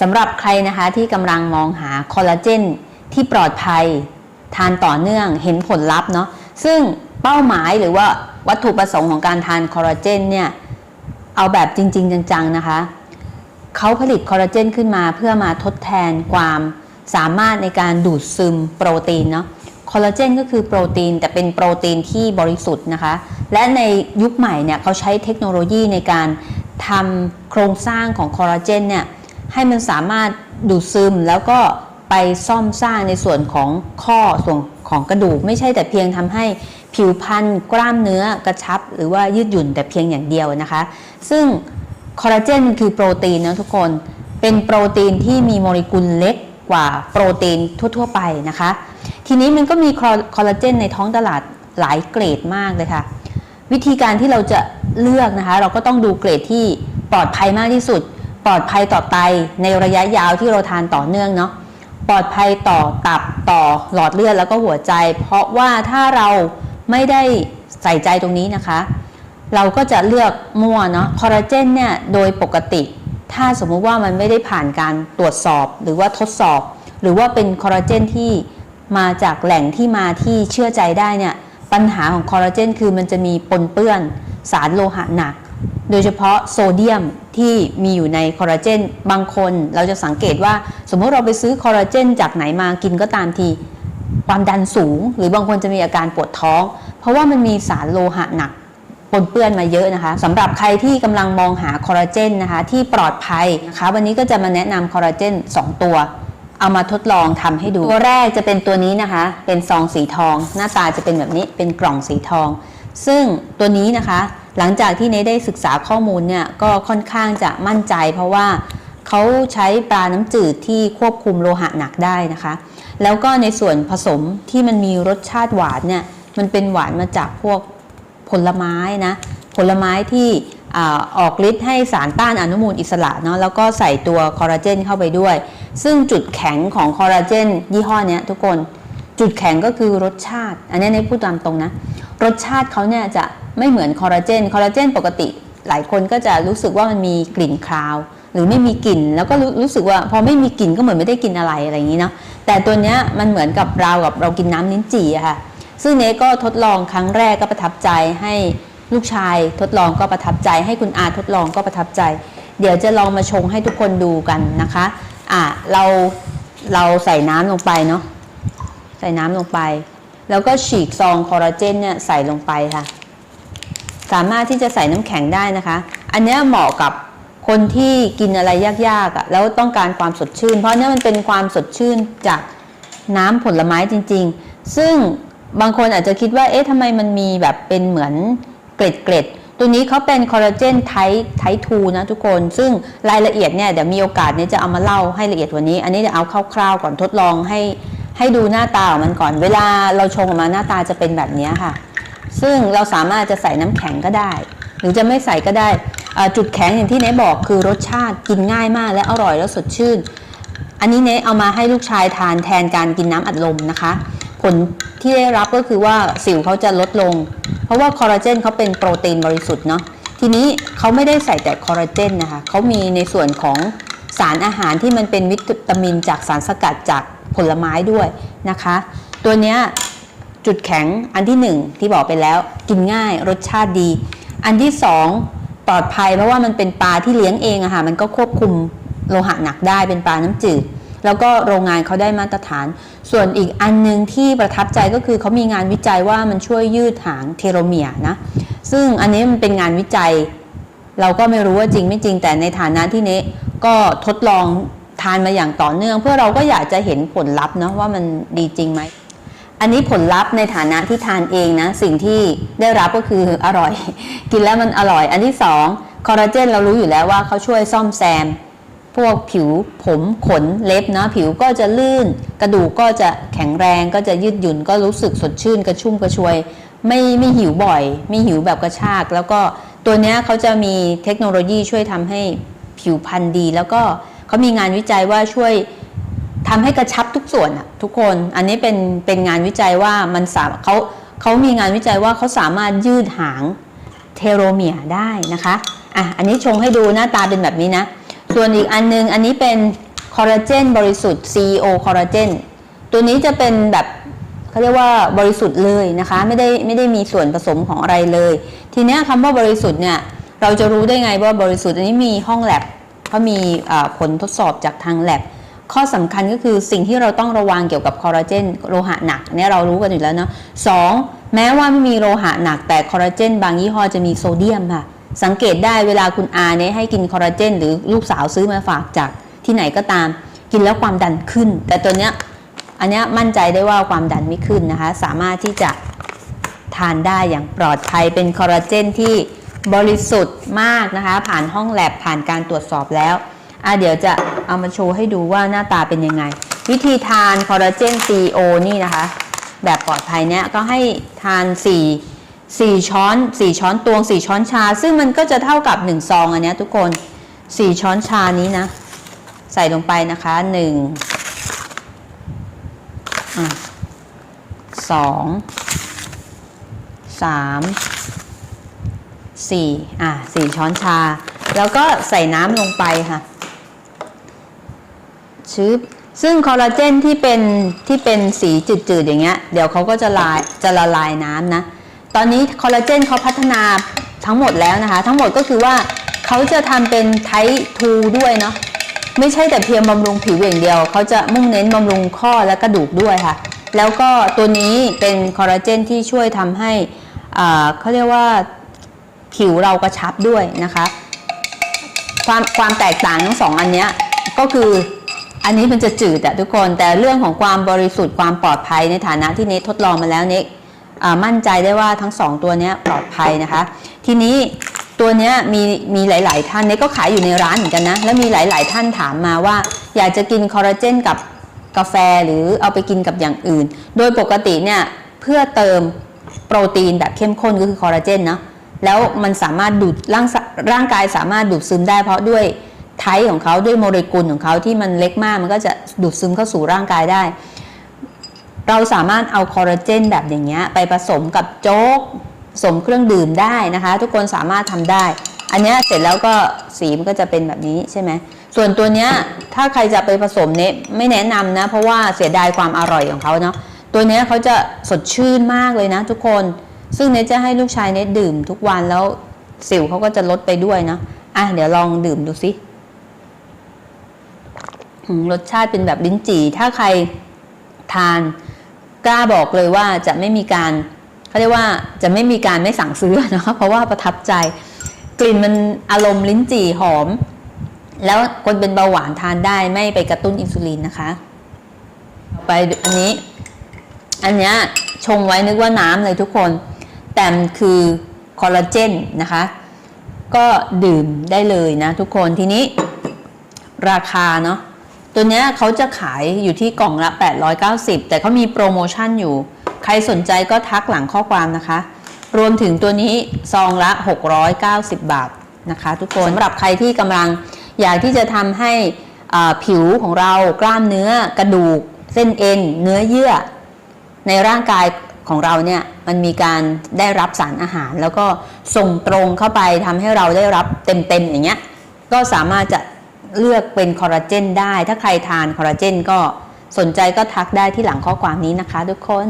สำหรับใครนะคะที่กำลังมองหาคอลลาเจนที่ปลอดภัยทานต่อเนื่องเห็นผลลัพธ์เนาะซึ่งเป้าหมายหรือว่าวัตถุประสงค์ของการทานคอลลาเจนเนี่ยเอาแบบจริง ๆ จัง ๆ นะคะเขาผลิตคอลลาเจนขึ้นมาเพื่อมาทดแทนความสามารถในการดูดซึมโปรตีนเนาะคอลลาเจนก็คือโปรตีนแต่เป็นโปรตีนที่บริสุทธิ์นะคะ และในยุคใหม่เนี่ยเขาใช้เทคโนโลยีในการทำโครงสร้างของคอลลาเจนเนี่ย ให้มันสามารถดูดซึมแล้วก็ไปซ่อมสร้างในส่วนของข้อส่วนของกระดูก ไม่ใช่แต่เพียงทำให้ผิวพรรณกล้ามเนื้อกระชับ หรือว่ายืดหยุ่นแต่เพียงอย่างเดียวนะคะ ซึ่งคอลลาเจนมันคือโปรตีนนะทุกคนเป็นโปรตีนที่มีโมเลกุลเล็กกว่าโปรตีนทั่ว ๆ ไปนะคะ ทีนี้มันก็มีคอลลาเจนในท้องตลาดหลายเกรดมากเลยค่ะ วิธีการที่เราจะเลือกนะคะ เราก็ต้องดูเกรดที่ปลอดภัยมากที่สุด ปลอดภัยต่อไตในระยะยาวที่เราทานต่อเนื่องเนาะปลอดภัยต่อตับต่อหลอดเลือดแล้วก็หัวใจ เพราะว่าถ้าเราไม่ได้ใส่ใจตรงนี้นะคะ เราก็จะเลือกมั่วเนาะคอลลาเจนเนี่ยโดยปกติ ถ้าสมมุติว่ามันไม่ได้ผ่านการตรวจสอบหรือว่าทดสอบ หรือว่าเป็นคอลลาเจนที่มาจากแหล่งที่มาที่เชื่อใจได้เนี่ยปัญหาของคอลลาเจนคือมันจะมีปนเปื้อนสารโลหะหนัก โดยเฉพาะโซเดียมที่มีอยู่ในคอลลาเจนบางคนเราจะสังเกตว่าสมมติเราไปซื้อคอลลาเจนจากไหนมากินก็ตามที ความดันสูง หรือบางคนจะมีอาการปวดท้อง เพราะว่ามันมีสารโลหะหนักปนเปื้อนมาเยอะนะคะสำหรับใครที่กำลังมองหาคอลลาเจนนะคะที่ปลอดภัยนะคะวันนี้ก็จะมาแนะนำคอลลาเจน2 ตัว เอามาทดลองทำให้ดู ตัวแรกจะเป็นตัวนี้นะคะ เป็นซองสีทอง หน้าตาจะเป็นแบบนี้เป็นกล่องสีทอง ซึ่งตัวนี้นะคะ หลังจากที่เนได้ศึกษาข้อมูลเนี่ยก็ค่อนข้างจะมั่นใจ เพราะว่าเขาใช้ปลาน้ำจืดที่ควบคุมโลหะหนักได้นะคะ แล้วก็ในส่วนผสมที่มันมีรสชาติหวานเนี่ยมันเป็นหวานมาจากพวกผลไม้นะผลไม้ที่อออกฤทธิ์ให้สารต้านอนุมูลอิสระเนาะแล้วก็ใส่ตัวคอลลาเจนเข้าไปด้วย ซึ่งจุดแข็งของคอลลาเจนยี่ห้อนี้ทุกคนจุดแข็งก็คือรสชาติ อันนี้ในพูดตามตรงนะ รสชาติเขาเนี่ยจะ ไม่เหมือนคอลลาเจน คอลลาเจนปกติ หลายคนก็จะรู้สึกว่ามันมีกลิ่นคราว หรือไม่มีกลิ่น แล้วก็รู้รู้สึกว่าพอไม่มีกลิ่นก็เหมือนไม่ได้กินอะไรอะไรอย่างนี้เนาะ แต่ตัวเนี้ยมันเหมือนกับเรากับเรากินน้ำลิ้นจี่ค่ะ ซึ่งเนก็ทดลองครั้งแรกก็ประทับใจให้ลูกชายทดลองก็ประทับใจให้คุณอาทดลองก็ประทับใจ เดี๋ยวจะลองมาชงให้ทุกคนดูกันนะคะ อะเราเราใส่น้ำลงไปเนาะ ใส่น้ำลงไป แล้วก็ฉีกซองคอลลาเจนเนี่ยใส่ลงไปค่ะ สามารถที่จะใส่น้ำแข็งได้นะคะ อันนี้เหมาะกับคนที่กินอะไรยากๆอะ่ะแล้วต้องการความสดชื่น เพราะเนี้ยมันเป็นความสดชื่นจากน้ำผลไม้จริง ๆ ซึ่งบางคนอาจจะคิดว่าเอ๊ะทำไมมันมีแบบเป็นเหมือนเกล็ดเกล็ดๆตัวนี้เขาเป็นคอลลาเจนไทไททูนะทุกคน ซึ่งรายละเอียดเนี่ยเดี๋ยวมีโอกาสเนี่ยจะเอามาเล่าให้ละเอียดกวันนี้ อันนี้จะเอาคร่าวๆก่อนทดลองให้ให้ดูหน้าตาของมันก่อน เวลาเราชงออกมาหน้าตาจะเป็นแบบนี้ค่ะ ซึ่งเราสามารถจะใส่น้ำแข็งก็ได้ หรือจะไม่ใส่ก็ได้จุดแข็งอย่างที่เนบอกคือรสชาติกินง่ายมากและอร่อยแล้วสดชื่น อันนี้เนเอามาให้ลูกชายทานแทนการกินน้ำอัดลมนะคะ ผลที่ได้รับก็คือว่าสิวเขาจะลดลง เพราะว่าคอลลาเจนเขาเป็นโปรตีนบริสุทธิ์เนาะทีนี้เขาไม่ได้ใส่แต่คอลลาเจนนะคะเขามีในส่วนของสารอาหารที่มันเป็นวิตามินจากสารสกัดจากผลไม้ด้วยนะคะ ตัวเนี้ย จุดแข็งอันที่หนึ่งที่บอกไปแล้วกินง่ายรสชาติดี อันที่สองปลอดภัยเพราะว่ามันเป็นปลาที่เลี้ยงเองอะค่ะมันก็ควบคุมโลหะหนักได้เป็นปลาน้ำจืด แล้วก็โรงงานเขาได้มาตรฐาน ส่วนอีกอันหนึงที่ประทับใจก็คือเขามีงานวิจัยว่ามันช่วยยืดหางเทโลเมียนะซึ่งอันนี้มันเป็นงานวิจัย เราก็ไม่รู้ว่าจริงไม่จริงแต่ในฐานะที่เนะก็ทดลองทานมาอย่างต่อเนื่อง เพื่อเราก็อยากจะเห็นผลลัพธ์นะว่ามันดีจริงไหม อันนี้ผลลัพธ์ในฐานะที่ทานเองนะ สิ่งที่ได้รับก็คืออร่อย กินแล้วมันอร่อย อันที่สองคอลลาเจนเรารู้อยู่แล้วว่าเขาช่วยซ่อมแซม พวกผิวผมขนเล็บนะผิวก็จะลื่น กระดูกก็จะแข็งแรงก็จะยืดหยุ่นก็รู้สึกสดชื่นกระชุ่มกระชวย ไม่ไม่หิวบ่อย ไม่หิวแบบกระชาก แล้วก็ตัวเนี้ยเขาจะมีเทคโนโลยีช่วยทำให้ผิวพรรณดี แล้วก็เขามีงานวิจัยว่าช่วย ทำให้กระชับทุกส่วนอะทุกคนอันนี้เป็นเป็นงานวิจัยว่ามันสามเขาเขามีงานวิจัยว่าเขาสามารถยืดหางเทโลเมียร์ได้นะคะอะอันนี้ชงให้ดูหน้าตาเป็นแบบนี้นะ ส่วนอีกอันนึงอันนี้เป็นคอลลาเจนบริสุทธิ์ CEO คอลลาเจนตัวนี้จะเป็นแบบเขาเรียกว่าบริสุทธิ์เลยนะคะ ไม่ได้ไม่ได้มีส่วนผสมของอะไรเลย ทีนี้คำว่าบริสุทธิ์เนี่ยเราจะรู้ได้ไงว่าบริสุทธิ์อันนี้มีห้องแลบเขามีผลทดสอบจากทางแลบ ข้อสำคัญก็คือสิ่งที่เราต้องระวังเกี่ยวกับคอลลาเจนโลหะหนักเนี่ยเรารู้กันอยู่แล้วเนาะสองแม้ว่าไม่มีโลหะหนักแต่คอลลาเจนบางยี่ห้อจะมีโซเดียมค่ะ สังเกตได้เวลาคุณอาเนี่ยให้กินคอลลาเจนหรือลูกสาวซื้อมาฝากจากที่ไหนก็ตาม กินแล้วความดันขึ้น แต่ตัวเนี้ยอันเนี้ยมั่นใจได้ว่าความดันไม่ขึ้นนะคะ สามารถที่จะทานได้อย่างปลอดภัยเป็นคอลลาเจนที่บริสุทธิ์มากนะคะ ผ่านห้องแลบผ่านการตรวจสอบแล้วอะเดี๋ยวจะ เอามาโชว์ให้ดูว่าหน้าตาเป็นยังไง วิธีทานคอลลาเจน CO นี่นะคะ แบบปลอดภัยเนี้ยก็ให้ทาน 4 4 ช้อน 4 ช้อนตวง 4 ช้อนชา ซึ่งมันก็จะเท่ากับ 1 ซองอันเนี้ยทุกคน 4 ช้อนชานี้นะ ใส่ลงไปนะคะ1อะสองสามสี่อะสี่ช้อนชา แล้วก็ใส่น้ำลงไปค่ะ ชึบซึ่งคอลลาเจนที่เป็นที่เป็นสีจืดๆอย่างเงี้ยเดี๋ยวเขาก็จะลายจะละลายน้ำนะ ตอนนี้คอลลาเจนเขาพัฒนาทั้งหมดแล้วนะคะ ทั้งหมดก็คือว่าเขาจะทำเป็นไททูด้วยเนาะไม่ใช่แต่เพียงบำรุงผิวอย่างเดียว เขาจะมุ่งเน้นบำรุงข้อและกระดูกด้วยค่ะ แล้วก็ตัวนี้เป็นคอลลาเจนที่ช่วยทำให้อ่าเขาเรียกว่าผิวเรากระชับด้วยนะคะ ความความแตกต่างทั้งสองอันเนี้ยก็คือ อันนี้มันจะจืดอะทุกคนแต่เรื่องของความบริสุทธิ์ความปลอดภัยในฐานะที่เนททดลองมาแล้วเนทมั่นใจได้ว่าทั้งสองตัวนี้ปลอดภัยนะคะ ทีนี้ตัวนี้มีมีหลาย ๆ ท่านเนทก็ขายอยู่ในร้านเหมือนกันนะ แล้วมีหลาย ๆ ท่านถามมาว่า อยากจะกินคอลลาเจนกับกาแฟหรือเอาไปกินกับอย่างอื่น โดยปกติเนี่ยเพื่อเติมโปรตีนแบบเข้มข้นก็คือคอลลาเจนเนาะแล้วมันสามารถดูดร่างร่างกายสามารถดูดซึมได้เพราะด้วย ไทป์ของเขาด้วยโมเลกุลของเขาที่มันเล็กมากมันก็จะดูดซึมเข้าสู่ร่างกายได้ เราสามารถเอาคอลลาเจนแบบอย่างเงี้ยไปผสมกับโจ๊กผสมเครื่องดื่มได้นะคะ ทุกคนสามารถทำได้ อันเนี้ยเสร็จแล้วก็สีมันก็จะเป็นแบบนี้ใช่ไหมส่วนตัวเนี้ยถ้าใครจะไปผสมเนี้ยไม่แนะนำนะ เพราะว่าเสียดายความอร่อยของเขาเนาะตัวเนี้ยเขาจะสดชื่นมากเลยนะทุกคน ซึ่งเนทจะให้ลูกชายเนทดื่มทุกวันแล้วสิวเขาก็จะลดไปด้วยเนาะอะเดี๋ยวลองดื่มดูสิ รสชาติเป็นแบบลิ้นจี่ ถ้าใครทานกล้าบอกเลยว่าจะไม่มีการเขาเรียกว่าจะไม่มีการไม่สั่งซื้อเนาะเพราะว่าประทับใจ กลิ่นมันอารมณ์ลิ้นจี่หอม แล้วคนเป็นเบาหวานทานได้ไม่ไปกระตุ้นอินซูลินนะคะไปอันนี้ อันเนี้ยชงไว้นึกว่าน้ำเลยทุกคน แต่มันคือคอลลาเจนนะคะ ก็ดื่มได้เลยนะทุกคนทีนี้ราคาเนาะ ตัวเนี้ยเขาจะขายอยู่ที่กล่องละ 890 แต่เขามีโปรโมชั่นอยู่ ใครสนใจก็ทักหลังข้อความนะคะ รวมถึงตัวนี้ซองละ 690 บาทนะคะ ทุกคนสำหรับใครที่กำลังอยากที่จะทำให้ผิวของเรากล้ามเนื้อกระดูก เส้นเอ็น เนื้อเยื่อ ในร่างกายของเราเนี่ยมันมีการได้รับสารอาหาร แล้วก็ส่งตรงเข้าไปทำให้เราได้รับเต็มๆอย่างเงี้ยก็สามารถจะ เลือกเป็นคอลลาเจนได้ ถ้าใครทานคอลลาเจนก็สนใจก็ทักได้ที่หลังข้อความนี้นะคะทุกคน